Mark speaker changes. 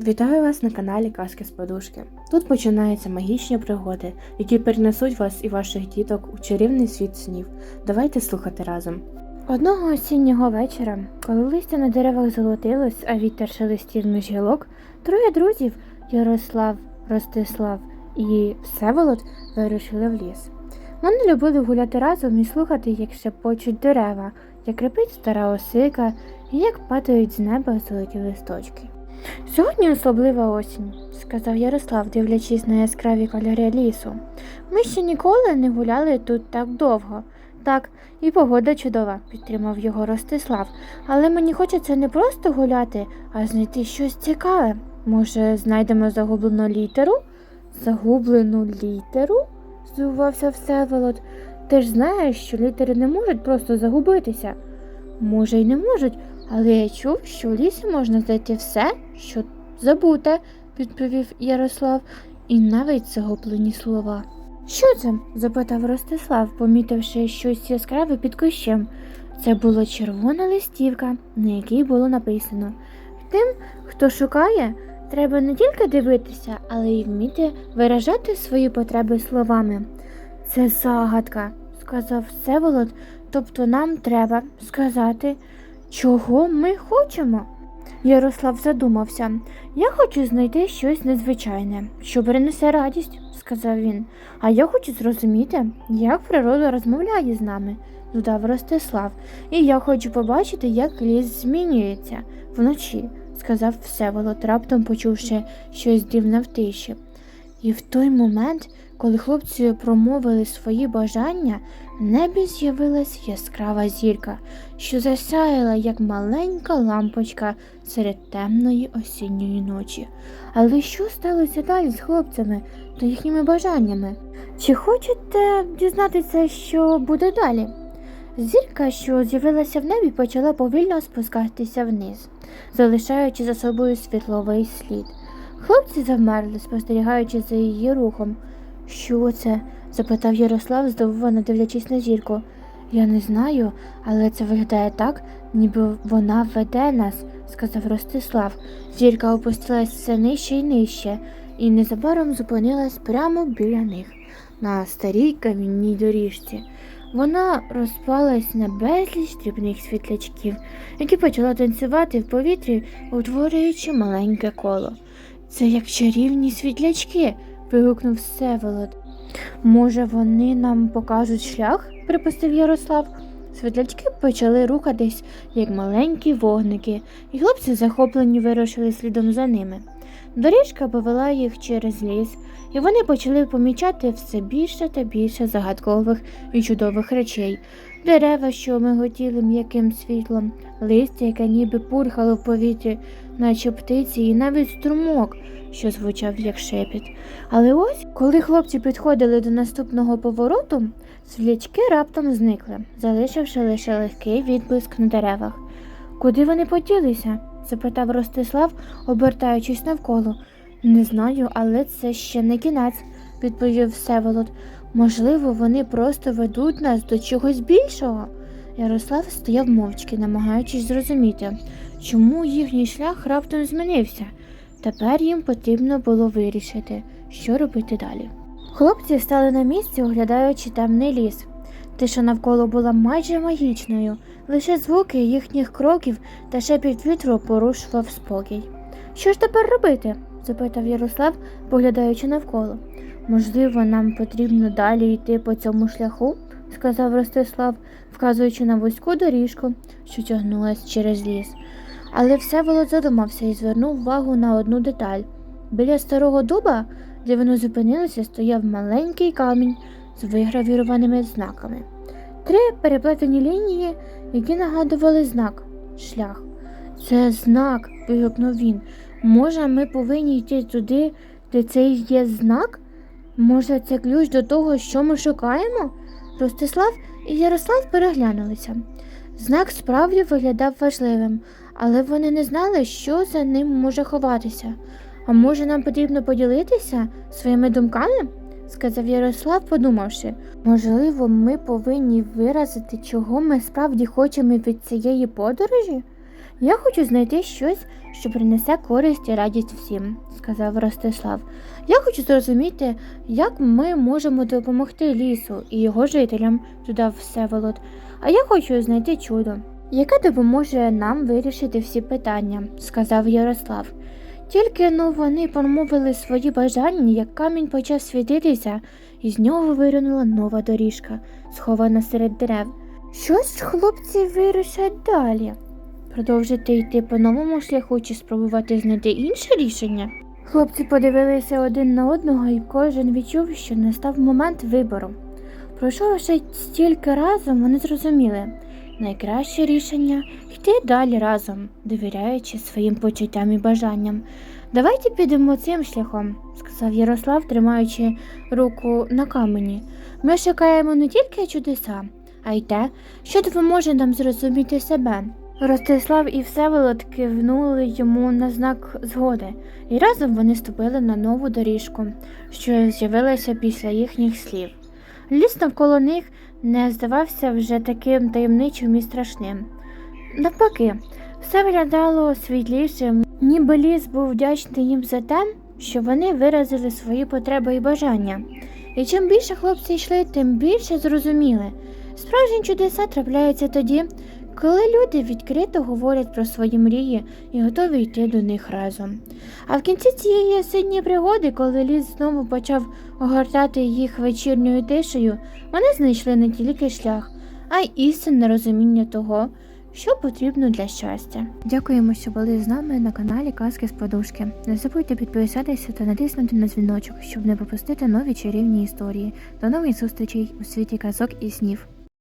Speaker 1: Вітаю вас на каналі Казки з Подушки. Тут починаються магічні пригоди, які перенесуть вас і ваших діток у чарівний світ снів. Давайте слухати разом. Одного осіннього вечора, коли листя на деревах золотилось, а вітер шелестів між гілок, троє друзів Ярослав, Ростислав і Всеволод вирушили в ліс. Вони любили гуляти разом і слухати, як шепочуть дерева, як репить стара осика і як падають з неба золоті листочки. Сьогодні особлива осінь, сказав Ярослав, дивлячись на яскраві кольори лісу. Ми ще ніколи не гуляли тут так довго. Так, і погода чудова, підтримав його Ростислав. Але мені хочеться не просто гуляти, а знайти щось цікаве. Може, знайдемо загублену літеру? Загублену літеру? здивувався Всеволод. Ти ж знаєш, що літери не можуть просто загубитися. Може, й не можуть, але я чув, що в лісі можна знайти все, що забуте, відповів Ярослав, і навіть загублені слова. Що це? запитав Ростислав, помітивши щось яскраве під кущем. Це була червона листівка, на якій було написано Тим, хто шукає, треба не тільки дивитися, але й вміти виражати свої потреби словами. Це загадка, сказав Всеволод, тобто нам треба сказати, чого ми хочемо. Ярослав задумався. Я хочу знайти щось незвичайне, що принесе радість, сказав він. А я хочу зрозуміти, як природа розмовляє з нами, додав Ростислав. І я хочу побачити, як ліс змінюється вночі, сказав Всеволод, раптом почувши щось дивне в тиші. І в той момент, коли хлопці промовили свої бажання, в небі з'явилась яскрава зірка, що засяяла, як маленька лампочка серед темної осінньої ночі. Але що сталося далі з хлопцями та їхніми бажаннями? Чи хочете дізнатися, що буде далі? Зірка, що з'явилася в небі, почала повільно спускатися вниз, залишаючи за собою світловий слід. Хлопці завмерли, спостерігаючи за її рухом. Що це? запитав Ярослав, здивовано дивлячись на зірку. Я не знаю, але це виглядає так, ніби вона веде нас, сказав Ростислав. Зірка опустилась все нижче і нижче, і незабаром зупинилась прямо біля них, на старій камінній доріжці. Вона розпалась на безліч дрібних світлячків, які почали танцювати в повітрі, утворюючи маленьке коло. Це як чарівні світлячки, вигукнув Всеволод. Може, вони нам покажуть шлях? припустив Ярослав. Світлячки почали рухатись, як маленькі вогники, і хлопці захоплені вирушили слідом за ними. Доріжка повела їх через ліс, і вони почали помічати все більше та більше загадкових і чудових речей. Дерева, що миготіли м'яким світлом, листя, яке ніби пурхало в повітрі, наче птиці, і навіть струмок, що звучав як шепіт. Але ось, коли хлопці підходили до наступного повороту, свічки раптом зникли, залишивши лише легкий відблиск на деревах. Куди вони поділися? запитав Ростислав, обертаючись навколо. Не знаю, але це ще не кінець, відповів Всеволод. Можливо, вони просто ведуть нас до чогось більшого. Ярослав стояв мовчки, намагаючись зрозуміти, чому їхній шлях раптом змінився. Тепер їм потрібно було вирішити, що робити далі. Хлопці стали на місці, оглядаючи темний ліс. Тиша навколо була майже магічною, лише звуки їхніх кроків та шепіт вітру порушував спокій. Що ж тепер робити? запитав Ярослав, поглядаючи навколо. Можливо, нам потрібно далі йти по цьому шляху, сказав Ростислав, вказуючи на вузьку доріжку, що тягнулась через ліс. Але Всеволод задумався і звернув увагу на одну деталь. Біля старого дуба, де вони зупинилися, стояв маленький камінь з вигравірованими знаками. Три переплетені лінії, які нагадували знак шлях. Це знак, вигукнув він. Може, ми повинні йти туди, де цей є знак? Може, це ключ до того, що ми шукаємо? Ростислав і Ярослав переглянулися. Знак справді виглядав важливим, але вони не знали, що за ним може ховатися. А може, нам потрібно поділитися своїми думками? сказав Ярослав, подумавши. Можливо, ми повинні виразити, чого ми справді хочемо від цієї подорожі? Я хочу знайти щось, що принесе користь і радість всім, сказав Ростислав. Я хочу зрозуміти, як ми можемо допомогти лісу і його жителям, додав Всеволод. А я хочу знайти чудо, яке допоможе нам вирішити всі питання, сказав Ярослав. Тільки ну вони промовили свої бажання, як камінь почав світитися, і з нього виринула нова доріжка, схована серед дерев. Що ж хлопці вирішать далі? Продовжити йти по новому шляху чи спробувати знайти інше рішення? Хлопці подивилися один на одного, і кожен відчув, що настав момент вибору. Пройшовши стільки разом, вони зрозуміли найкраще рішення йти далі разом, довіряючи своїм почуттям і бажанням. Давайте підемо цим шляхом, сказав Ярослав, тримаючи руку на камені. Ми шукаємо не тільки чудеса, а й те, що допоможе нам зрозуміти себе. Ростислав і Всеволод кивнули йому на знак згоди, і разом вони ступили на нову доріжку, що з'явилася після їхніх слів. Ліс навколо них не здавався вже таким таємничим і страшним. Навпаки, все виглядало світлішим, ніби ліс був вдячний їм за те, що вони виразили свої потреби і бажання. І чим більше хлопці йшли, тим більше зрозуміли. Справжні чудеса трапляються тоді, коли люди відкрито говорять про свої мрії і готові йти до них разом. А в кінці цієї осінньої пригоди, коли ліс знову почав огортати їх вечірньою тишею, вони знайшли не тільки шлях, а й істинне розуміння того, що потрібно для щастя. Дякуємо, що були з нами на каналі Казки з Подушки. Не забудьте підписатися та натиснути на дзвіночок, щоб не пропустити нові чарівні історії. До нових зустрічей у світі казок і снів.